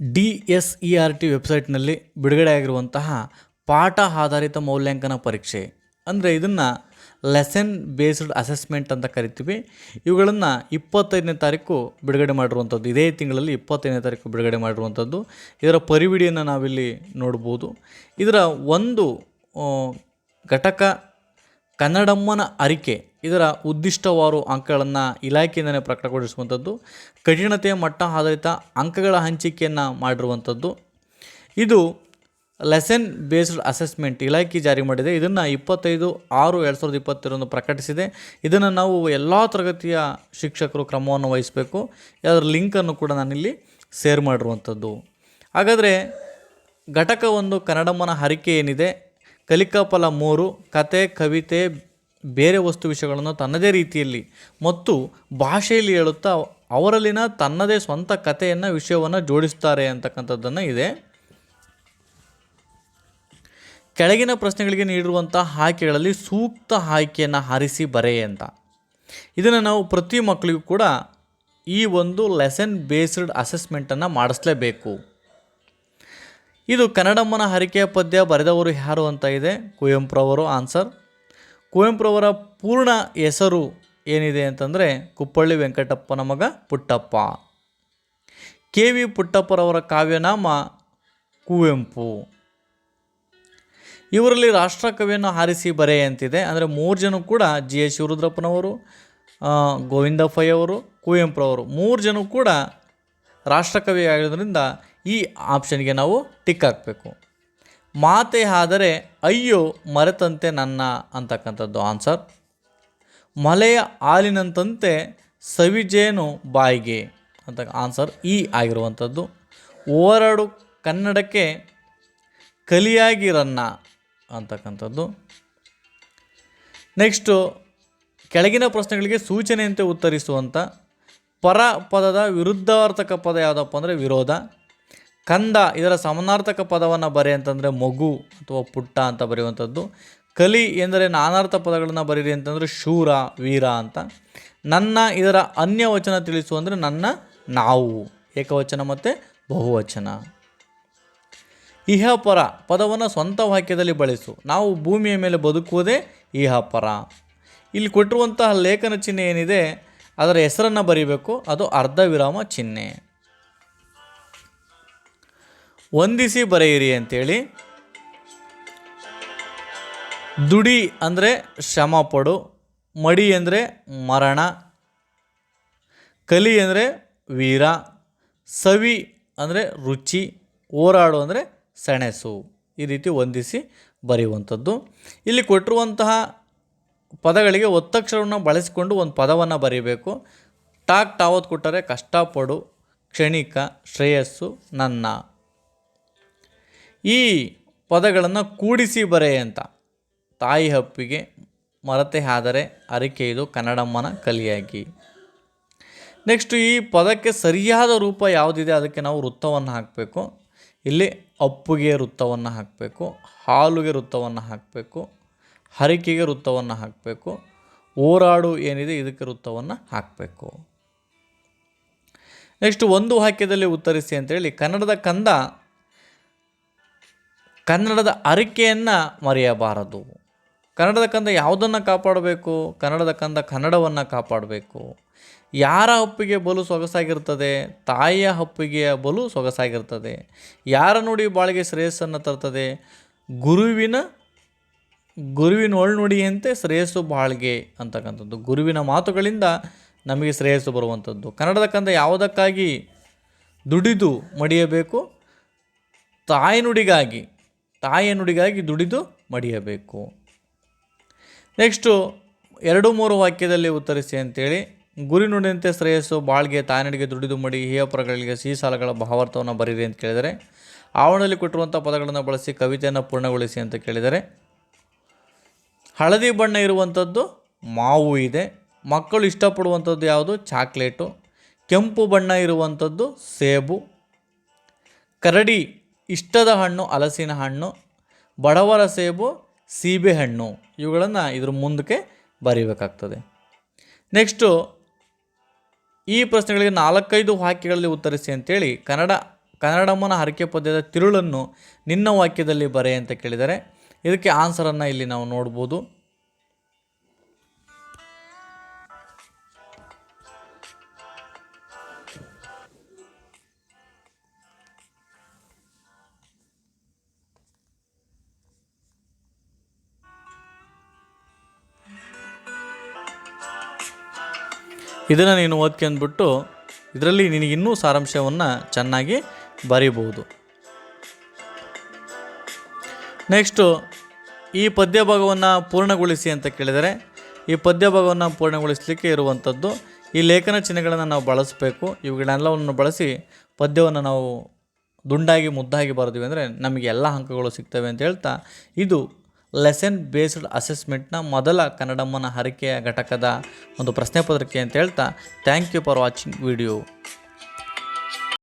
D S E R T ವೆಬ್ಸೈಟ್ನಲ್ಲಿ ಬಿಡುಗಡೆಯಾಗಿರುವಂತಹ ಪಾಠ ಆಧಾರಿತ ಮೌಲ್ಯಾಂಕನ ಪರೀಕ್ಷೆ. ಅಂದರೆ ಇದನ್ನು ಲೆಸನ್ ಬೇಸ್ಡ್ ಅಸೆಸ್ಮೆಂಟ್ ಅಂತ ಕರಿತೀವಿ. ಇವುಗಳನ್ನು ಇಪ್ಪತ್ತೈದನೇ ತಾರೀಕು ಬಿಡುಗಡೆ ಮಾಡಿರುವಂಥದ್ದು ಇದೇ ತಿಂಗಳಲ್ಲಿ ಇಪ್ಪತ್ತೈದನೇ ತಾರೀಕು ಬಿಡುಗಡೆ ಮಾಡಿರುವಂಥದ್ದು ಇದರ ಪರಿವಿಡಿಯನ್ನು ನಾವಿಲ್ಲಿ ನೋಡ್ಬೋದು. ಇದರ ಒಂದು ಘಟಕ ಕನ್ನಡಮ್ಮನ ಅರಿಕೆ, ಇದರ ಉದ್ದಿಷ್ಟವಾರು ಅಂಕಗಳನ್ನು ಇಲಾಖೆಯಿಂದಲೇ ಪ್ರಕಟಗೊಳಿಸುವಂಥದ್ದು ಕಠಿಣತೆಯ ಮಟ್ಟ ಆಧಾರಿತ ಅಂಕಗಳ ಹಂಚಿಕೆಯನ್ನು ಮಾಡಿರುವಂಥದ್ದು. ಇದು ಲೆಸನ್ ಬೇಸ್ಡ್ ಅಸೆಸ್ಮೆಂಟ್ ಇಲಾಖೆ ಜಾರಿ ಮಾಡಿದೆ. ಇದನ್ನು ಇಪ್ಪತ್ತೈದು ಆರು ಎರಡು ಸಾವಿರದ ಇಪ್ಪತ್ತೆರಡನ್ನು ಪ್ರಕಟಿಸಿದೆ. ಇದನ್ನು ನಾವು ಎಲ್ಲ ತರಗತಿಯ ಶಿಕ್ಷಕರು ಕ್ರಮವನ್ನು ವಹಿಸಬೇಕು. ಅದರ ಲಿಂಕನ್ನು ಕೂಡ ನಾನಿಲ್ಲಿ ಶೇರ್ ಮಾಡಿರುವಂಥದ್ದು. ಹಾಗಾದರೆ ಘಟಕ ಒಂದು ಕನ್ನಡಮ್ಮನ ಹರಿಕೆ ಏನಿದೆ? ಕಲಿಕಾ ಫಲ ಮೂರು, ಕತೆ, ಕವಿತೆ, ಬೇರೆ ವಸ್ತು ವಿಷಯಗಳನ್ನು ತನ್ನದೇ ರೀತಿಯಲ್ಲಿ ಮತ್ತು ಭಾಷೆಯಲ್ಲಿ ಹೇಳುತ್ತಾ ಅವರಲ್ಲಿನ ತನ್ನದೇ ಸ್ವಂತ ಕಥೆಯನ್ನು, ವಿಷಯವನ್ನು ಜೋಡಿಸ್ತಾರೆ ಅಂತಕ್ಕಂಥದ್ದನ್ನು ಇದೆ. ಕೆಳಗಿನ ಪ್ರಶ್ನೆಗಳಿಗೆ ನೀಡಿರುವಂಥ ಆಯ್ಕೆಗಳಲ್ಲಿ ಸೂಕ್ತ ಆಯ್ಕೆಯನ್ನು ಹರಿಸಿ ಬರೆಯ ಅಂತ. ಇದನ್ನು ನಾವು ಪ್ರತಿ ಮಕ್ಕಳಿಗೂ ಕೂಡ ಈ ಒಂದು ಲೆಸನ್ ಬೇಸ್ಡ್ ಅಸೆಸ್ಮೆಂಟನ್ನು ಮಾಡಿಸ್ಲೇಬೇಕು. ಇದು ಕನ್ನಡಮ್ಮನ ಹರಿಕೆಯ ಪದ್ಯ ಬರೆದವರು ಯಾರು ಅಂತ ಇದೆ ಕುವೆಂಪುರವರು ಆನ್ಸರ್. ಕುವೆಂಪುರವರ ಪೂರ್ಣ ಹೆಸರು ಏನಿದೆ ಅಂತಂದರೆ ಕುಪ್ಪಳ್ಳಿ ವೆಂಕಟಪ್ಪನ ಮಗ ಪುಟ್ಟಪ್ಪ. ಕೆ ವಿ ಪುಟ್ಟಪ್ಪರವರ ಕಾವ್ಯನಾಮ ಕುವೆಂಪು. ಇವರಲ್ಲಿ ರಾಷ್ಟ್ರಕವಿಯನ್ನು ಹಾರಿಸಿ ಬರೆ ಅಂತಿದೆ. ಅಂದರೆ ಮೂರು ಜನ ಕೂಡ ಜಿ ಎಸ್ ಶಿವರುದ್ರಪ್ಪನವರು ಗೋವಿಂದ ಪೈ ಅವರು ಕುವೆಂಪುರವರು ಮೂರು ಜನ ಕೂಡ ರಾಷ್ಟ್ರಕವಿ ಆಗಿರೋದ್ರಿಂದ ಈ ಆಪ್ಷನ್ಗೆ ನಾವು ಟಿಕ್ ಹಾಕಬೇಕು. ಮಾತೆ ಆದರೆ ಅಯ್ಯೋ, ಮರೆತಂತೆ ನನ್ನ ಅಂತಕ್ಕಂಥದ್ದು ಆನ್ಸರ್. ಮಲೆಯ ಹಾಲಿನಂತಂತೆ ಸವಿಜೇನು ಬಾಯಿಗೆ ಅಂತ ಆನ್ಸರ್ ಈ ಆಗಿರುವಂಥದ್ದು. ಓರಡು ಕನ್ನಡಕ್ಕೆ ಕಲಿಯಾಗಿರನ್ನ ಅಂತಕ್ಕಂಥದ್ದು. ನೆಕ್ಸ್ಟು, ಕೆಳಗಿನ ಪ್ರಶ್ನೆಗಳಿಗೆ ಸೂಚನೆಯಂತೆ ಉತ್ತರಿಸುವಂಥ ಪರ ಪದದ ವಿರುದ್ಧಾರ್ಥಕ ಪದ ಯಾವುದಪ್ಪ ಅಂದರೆ ವಿರೋಧ. ಕಂದ ಇದರ ಸಮನಾರ್ಥಕ ಪದವನ್ನು ಬರೆ ಅಂತಂದರೆ ಮಗು ಅಥವಾ ಪುಟ್ಟ ಅಂತ ಬರೆಯುವಂಥದ್ದು. ಕಲಿ ಎಂದರೆ ನಾನಾರ್ಥ ಪದಗಳನ್ನು ಬರೀರಿ ಅಂತಂದರೆ ಶೂರ, ವೀರ ಅಂತ. ನನ್ನ ಇದರ ಅನ್ಯವಚನ ತಿಳಿಸು ಅಂದರೆ ನನ್ನ ನಾವು, ಏಕವಚನ ಮತ್ತು ಬಹುವಚನ. ಇಹಪರ ಪದವನ್ನು ಸ್ವಂತ ವಾಕ್ಯದಲ್ಲಿ ಬಳಸು. ನಾವು ಭೂಮಿಯ ಮೇಲೆ ಬದುಕುವುದೇ ಇಹಪರ. ಇಲ್ಲಿ ಕೊಟ್ಟಿರುವಂತಹ ಲೇಖನ ಚಿಹ್ನೆ ಏನಿದೆ, ಅದರ ಹೆಸರನ್ನು ಬರೀಬೇಕು, ಅದು ಅರ್ಧ ವಿರಾಮ ಚಿಹ್ನೆ. ಹೊಂದಿಸಿ ಬರೆಯಿರಿ ಅಂತೇಳಿ. ದುಡಿ ಅಂದರೆ ಶ್ರಮ ಪಡು, ಮಡಿ ಅಂದರೆ ಮರಣ, ಕಲಿ ಅಂದರೆ ವೀರ, ಸವಿ ಅಂದರೆ ರುಚಿ ಹೋರಾಡು ಅಂದರೆ ಸೆಣಸು. ಈ ರೀತಿ ಹೊಂದಿಸಿ ಬರೆಯುವಂಥದ್ದು. ಇಲ್ಲಿ ಕೊಟ್ಟಿರುವಂತಹ ಪದಗಳಿಗೆ ಒತ್ತಕ್ಷರವನ್ನು ಬಳಸಿಕೊಂಡು ಒಂದು ಪದವನ್ನು ಬರೀಬೇಕು. ಟಾಕ್ ಟಾವತ್ ಕೊಟ್ಟರೆ ಕಷ್ಟಪಡು, ಕ್ಷಣಿಕ, ಶ್ರೇಯಸ್ಸು, ನನ್ನ. ಈ ಪದಗಳನ್ನು ಕೂಡಿಸಿ ಬರೆಯ ಅಂತ. ತಾಯಿ ಹಪ್ಪಿಗೆ ಮರತೆ ಆದರೆ ಅರಿಕೆ ಇದು ಕನ್ನಡಮ್ಮನ ಕಲಿಯಾಗಿ. ನೆಕ್ಸ್ಟ್ ಈ ಪದಕ್ಕೆ ಸರಿಯಾದ ರೂಪ ಯಾವುದಿದೆ ಅದಕ್ಕೆ ನಾವು ವೃತ್ತವನ್ನು ಹಾಕಬೇಕು. ಇಲ್ಲಿ ಅಪ್ಪುಗೆ ವೃತ್ತವನ್ನು ಹಾಕಬೇಕು, ಹಾಲುಗೆ ವೃತ್ತವನ್ನು ಹಾಕಬೇಕು, ಹರಿಕೆಗೆ ವೃತ್ತವನ್ನು ಹಾಕಬೇಕು, ಓರಾಡು ಏನಿದೆ ಇದಕ್ಕೆ ವೃತ್ತವನ್ನು ಹಾಕಬೇಕು. ನೆಕ್ಸ್ಟ್ ಒಂದು ವಾಕ್ಯದಲ್ಲಿ ಉತ್ತರಿಸಿ ಅಂತೇಳಿ ಕನ್ನಡದ ಕಂದ ಕನ್ನಡದ ಅರಿಕೆಯನ್ನು ಮರೆಯಬಾರದು. ಕನ್ನಡದ ಕಂದ ಯಾವುದನ್ನು ಕಾಪಾಡಬೇಕು? ಕನ್ನಡದ ಕಂದ ಕನ್ನಡವನ್ನು ಕಾಪಾಡಬೇಕು. ಯಾರ ಹಪ್ಪಿಗೆ ಬಲು ಸೊಗಸಾಗಿರ್ತದೆ? ತಾಯಿಯ ಹಪ್ಪಿಗೆಯ ಬಲು ಸೊಗಸಾಗಿರ್ತದೆ. ಯಾರ ನುಡಿ ಬಾಳಿಗೆ ಶ್ರೇಯಸ್ಸನ್ನು ತರ್ತದೆ? ಗುರುವಿನ ಗುರುವಿನ ಒಳ್ನುಡಿಯಂತೆ ಶ್ರೇಯಸ್ಸು ಬಾಳ್ಗೆ ಅಂತಕ್ಕಂಥದ್ದು. ಗುರುವಿನ ಮಾತುಗಳಿಂದ ನಮಗೆ ಶ್ರೇಯಸ್ಸು ಬರುವಂಥದ್ದು. ಕನ್ನಡದ ಕಂದ ಯಾವುದಕ್ಕಾಗಿ ದುಡಿದು ಮಡಿಯಬೇಕು? ತಾಯಿ ನುಡಿಗಾಗಿ. ತಾಯಿಯ ನುಡಿಗಾಗಿ ದುಡಿದು ಮಡಿಯಬೇಕು. ನೆಕ್ಸ್ಟು, ಎರಡು ಮೂರು ವಾಕ್ಯದಲ್ಲಿ ಉತ್ತರಿಸಿ ಅಂತೇಳಿ, ಗುರಿ ನುಡಿಯಂತೆ ಶ್ರೇಯಸ್ಸು ಬಾಳ್ಗೆ ತಾಯಿನಡಿಗೆ ದುಡಿದು ಮಡಿ ಹೇಯಪುರಗಳಿಗೆ ಸಿಹಿ ಸಾಲಗಳ ಭಾವಾರ್ಥವನ್ನು ಬರೀರಿ ಅಂತ ಕೇಳಿದರೆ, ಆವರಣದಲ್ಲಿ ಕೊಟ್ಟಿರುವಂಥ ಪದಗಳನ್ನು ಬಳಸಿ ಕವಿತೆಯನ್ನು ಪೂರ್ಣಗೊಳಿಸಿ ಅಂತ ಕೇಳಿದರೆ, ಹಳದಿ ಬಣ್ಣ ಇರುವಂಥದ್ದು ಮಾವು ಇದೆ, ಮಕ್ಕಳು ಇಷ್ಟಪಡುವಂಥದ್ದು ಯಾವುದು? ಚಾಕ್ಲೇಟು, ಕೆಂಪು ಬಣ್ಣ ಇರುವಂಥದ್ದು ಸೇಬು, ಕರಡಿ ಇಷ್ಟದ ಹಣ್ಣು ಹಲಸಿನ ಹಣ್ಣು, ಬಡವರ ಸೇಬು ಸೀಬೆಹಣ್ಣು ಇವುಗಳನ್ನು ಇದ್ರ ಮುಂದಕ್ಕೆ ಬರೀಬೇಕಾಗ್ತದೆ. ನೆಕ್ಸ್ಟು, ಈ ಪ್ರಶ್ನೆಗಳಿಗೆ ನಾಲ್ಕೈದು ವಾಕ್ಯಗಳಲ್ಲಿ ಉತ್ತರಿಸಿ ಅಂತೇಳಿ ಕನ್ನಡ ಕನ್ನಡಮ್ಮನ ಹರಕೆ ಪದ್ಯದ ತಿರುಳನ್ನು ನಿನ್ನ ವಾಕ್ಯದಲ್ಲಿ ಬರೆ ಅಂತ ಕೇಳಿದರೆ ಇದಕ್ಕೆ ಆನ್ಸರನ್ನು ಇಲ್ಲಿ ನಾವು ನೋಡ್ಬೋದು. ಇದನ್ನು ನೀನು ಓದ್ಕೊಂಡ್ಬಿಟ್ಟು ಇದರಲ್ಲಿ ನಿನಗೆ ಇನ್ನೂ ಸಾರಾಂಶವನ್ನು ಚೆನ್ನಾಗಿ ಬರೀಬಹುದು. ನೆಕ್ಸ್ಟು ಈ ಪದ್ಯ ಭಾಗವನ್ನು ಪೂರ್ಣಗೊಳಿಸಿ ಅಂತ ಕೇಳಿದರೆ, ಈ ಪದ್ಯ ಭಾಗವನ್ನು ಪೂರ್ಣಗೊಳಿಸಲಿಕ್ಕೆ ಇರುವಂಥದ್ದು ಈ ಲೇಖನ ಚಿಹ್ನೆಗಳನ್ನು ನಾವು ಬಳಸಬೇಕು. ಇವುಗಳೆಲ್ಲವನ್ನು ಬಳಸಿ ಪದ್ಯವನ್ನು ನಾವು ದುಂಡಾಗಿ ಮುದ್ದಾಗಿ ಬರೆದ್ವಿ ಅಂದರೆ ನಮಗೆ ಎಲ್ಲ ಅಂಕಗಳು ಸಿಗ್ತವೆ ಅಂತ ಹೇಳ್ತಾ, ಇದು ಲೆಸನ್ ಬೇಸ್ಡ್ ಅಸೆಸ್ಮೆಂಟ್ನ ಮೊದಲ ಕನ್ನಡಮ್ಮನ ಹರಿಕೆಯ ಘಟಕದ ಒಂದು ಪ್ರಶ್ನೆ ಪತ್ರಿಕೆ ಅಂತ ಹೇಳ್ತಾ thank you for watching video